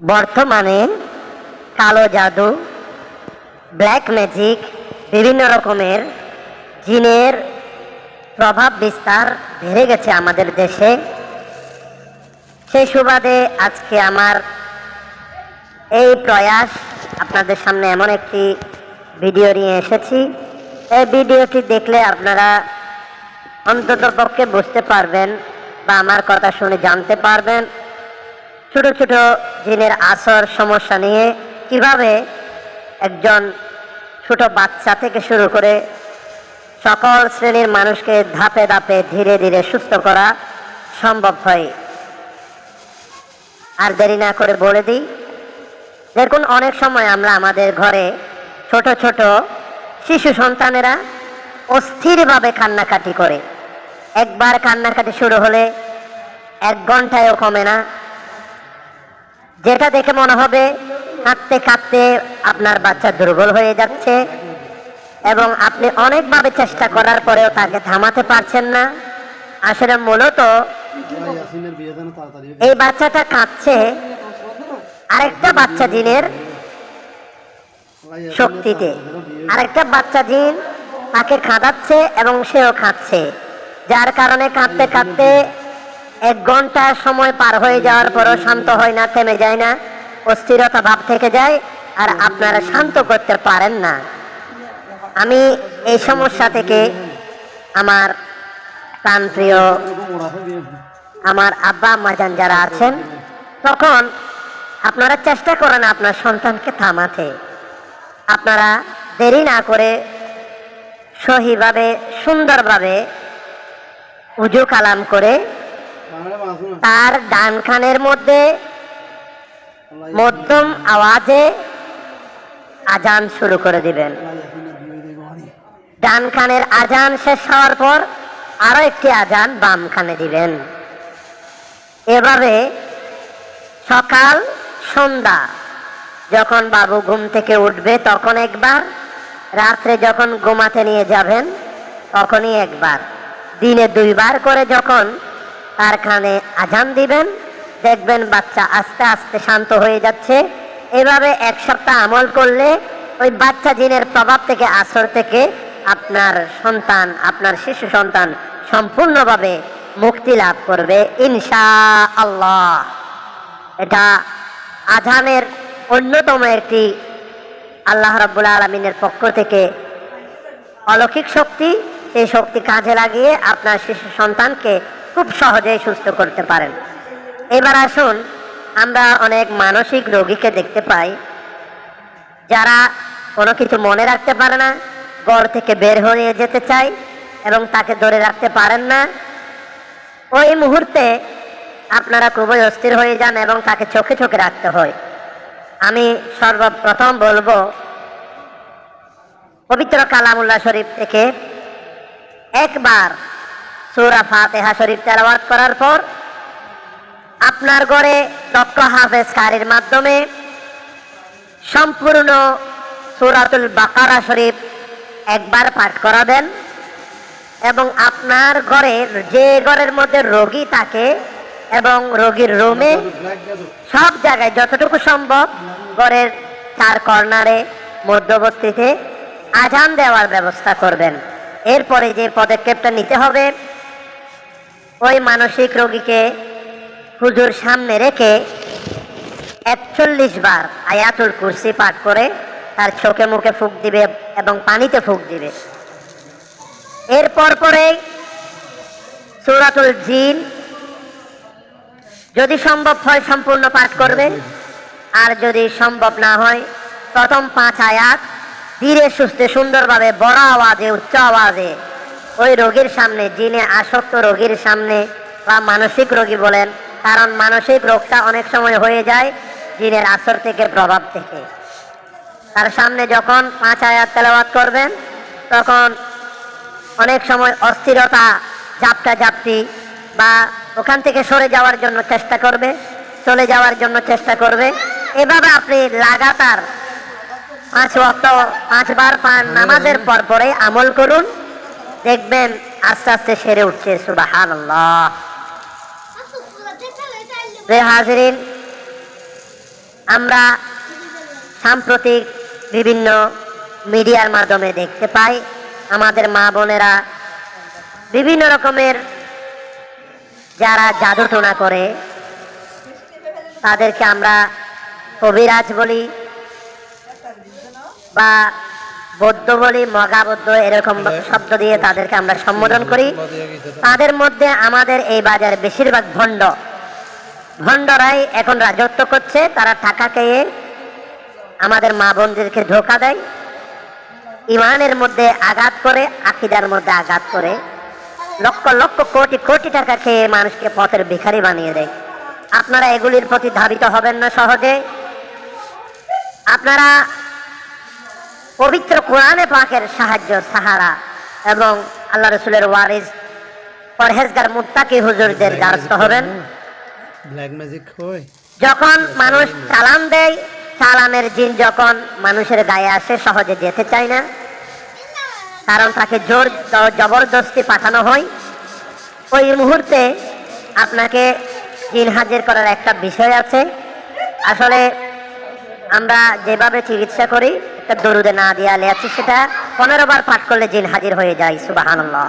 বর্তমানে কালো জাদু ব্ল্যাক ম্যাজিক বিভিন্ন রকমের জিনের প্রভাব বিস্তার বেড়ে গেছে আমাদের দেশে। সেই সুবাদে আজকে আমার এই প্রয়াস আপনাদের সামনে এমন একটি ভিডিও নিয়ে এসেছি। এই ভিডিওটি দেখলে আপনারা অন্তত পক্ষে বুঝতে পারবেন বা আমার কথা শুনে জানতে পারবেন। ছোট ছোট জিনের আসর সমস্যা নিয়ে কীভাবে একজন ছোট বাচ্চা থেকে শুরু করে সকল শ্রেণির মানুষকে ধাপে ধাপে ধীরে ধীরে সুস্থ করা সম্ভব হয়। আর দেরি না করে বলে দিই, দেখুন অনেক সময় আমরা আমাদের ঘরে ছোট ছোট শিশু সন্তানেরা অস্থিরভাবে কান্নাকাটি করে। একবার কান্নাকাটি শুরু হলে এক ঘন্টায়ও কমে না। যেটা দেখে মনে হবে কাঁদতে কাঁদতে আপনার বাচ্চা দুর্বল হয়ে যাচ্ছে এবং আপনি অনেকভাবে চেষ্টা করার পরেও তাকে থামাতে পারছেন না আসলে মূলত। এই বাচ্চাটা কাঁদছে আরেকটা বাচ্চা জিনের শক্তিতে। আরেকটা বাচ্চা জিন তাকে খাঁদাচ্ছে এবং সেও খাচ্ছে, যার কারণে কাঁদতে কাঁদতে এক ঘণ্টা সময় পার হয়ে যাওয়ার পরও শান্ত হয় না, থেমে যায় না অস্থিরতা ভাব থেকে যায় আর আপনারা শান্ত করতে পারেন না আমি এই সমস্যা থেকে আমার হোক। আমার আব্বা আম্মাজান যারা আছেন, তখন আপনারা চেষ্টা করেন আপনার সন্তানকে থামাতে আপনারা দেরি না করে সহিভাবে, সুন্দরভাবে উজু কালাম করে। তার ডান কানের মধ্যে মধ্যম আওয়াজে আজান শুরু করে দিবেন। ডান কানের আজান শেষ হওয়ার পর আরও একটি আজান বাম কানে দিবেন। এভাবে সকাল, সন্ধ্যা, যখন বাবু ঘুম থেকে উঠবে তখন একবার, রাত্রে যখন ঘুমাতে নিয়ে যাবেন তখনই একবার। দিনে দুইবার করে যখন তার কানে আজান দিবেন, দেখবেন বাচ্চা আস্তে আস্তে শান্ত হয়ে যাচ্ছে। এভাবে এক সপ্তাহ আমল করলে ওই বাচ্চা জিনের প্রভাব থেকে, আসর থেকে আপনার সন্তান, আপনার শিশু সন্তান সম্পূর্ণভাবে মুক্তি লাভ করবে ইনশা আল্লাহ এটা আজানের অন্যতম একটি আল্লাহ রাব্বুল আলমিনের পক্ষ থেকে অলৌকিক শক্তি। এই শক্তি কাজে লাগিয়ে আপনার শিশু সন্তানকে খুব সহজেই সুস্থ করতে পারেন। এবার আসুন, আমরা অনেক মানসিক রোগীকে দেখতে পাই, যারা কোনো কিছু মনে রাখতে পারে না, ঘর থেকে বের হয়ে যেতে চায় এবং তাকে ধরে রাখতে পারেন না। ওই মুহূর্তে আপনারা খুবই অস্থির হয়ে যান এবং তাকে চোখে চোখে রাখতে হয়। আমি সর্বপ্রথম বলব, পবিত্র কালামুল্লাহ শরীফ থেকে একবার সূরা ফাতেহা শরীফ তেলাওয়াত করার পর আপনার ঘরে দক্ষ হাফেজ কারির মাধ্যমে সম্পূর্ণ সূরাতুল বাকারা শরীফ একবার পাঠ করাবেন এবং আপনার ঘরের যে ঘরের মধ্যে রোগী থাকে এবং রোগীর রুমে সব জায়গায় যতটুকু সম্ভব ঘরের চার কর্নারে মধ্যবর্তীতে আজান দেওয়ার ব্যবস্থা করবেন। এরপরে যে পদক্ষেপটা নিতে হবে ওই মানসিক রোগীকে হুজুর সামনে রেখে একচল্লিশ বার আয়াতুল কুরসি পাঠ করে তার চোখে মুখে ফুক দিবে এবং পানিতে ফুক দিবে। এরপর পরে সুরাতুল জিন যদি সম্ভব হয় সম্পূর্ণ পাঠ করবে। আর যদি সম্ভব না হয়, প্রথম পাঁচ আয়াত ধীরে সুস্থে সুন্দরভাবে বড় আওয়াজে, উচ্চ আওয়াজে ওই রোগীর সামনে যিনি আসক্ত রোগীর সামনে বা মানসিক রোগী বলেন কারণ মানসিক রোগটা অনেক সময় হয়ে যায় জিনের আসর থেকে প্রভাব থেকে। তার সামনে যখন পাঁচ আয়াত তেলাওয়াত করবেন তখন অনেক সময় অস্থিরতা জাপটা জাপটি বা ওখান থেকে সরে যাওয়ার জন্য চেষ্টা করবে চলে যাওয়ার জন্য চেষ্টা করবে। এভাবে আপনি লাগাতার পাঁচ ওয়াক্ত পাঁচবার পান নামাজের পর পরে আমল করুন। দেখবেন আস্তে আস্তে সেরে উঠছে সুবাহান হাজিরিন, আমরা সাম্প্রতিক বিভিন্ন মিডিয়ার মাধ্যমে দেখতে পাই, আমাদের মা বোনেরা বিভিন্ন রকমের যারা জাদুটোনা করে, তাদেরকে আমরা কবিরাজ বলি বা বৌদ্ধ বলি মগা বৌদ্ধ এরকম শব্দ দিয়ে তাদেরকে আমরা সম্বোধন করি। তাদের মধ্যে আমাদের এই বাজার বেশিরভাগ ভণ্ড। ভণ্ডরাই এখন রাজত্ব করছে তারা টাকা খেয়ে আমাদের মা বোনদেরকে ধোকা দেয়। ইমানের মধ্যে আঘাত করে আকিদার মধ্যে আঘাত করে। লক্ষ লক্ষ কোটি কোটি টাকা খেয়ে মানুষকে পথের ভিখারি বানিয়ে দেয়। আপনারা এগুলির প্রতি ধাবিত হবেন না সহজে। আপনারা পবিত্র কোরআনে পাকের সাহায্য সাহারা এবং আল্লাহ রসুলের ওয়ারিস পরহেজগার মুত্তাকি হুজুরদের দ্বারস্থ হবেন। যখন মানুষ চালান দেয় চালানের জিন যখন মানুষের গায়ে আসে সহজে যেতে চায় না। কারণ তাকে জোর জবরদস্তি পাঠানো হয়। ওই মুহূর্তে আপনাকে জিন হাজির করার একটা বিষয় আছে। আসলে আমরা যেভাবে চিকিৎসা করি দরুদে না দিয়ে আলে আছি সেটা পনেরো বার পাঠ করলে জিন হাজির হয়ে যায় সুবাহান্লাহ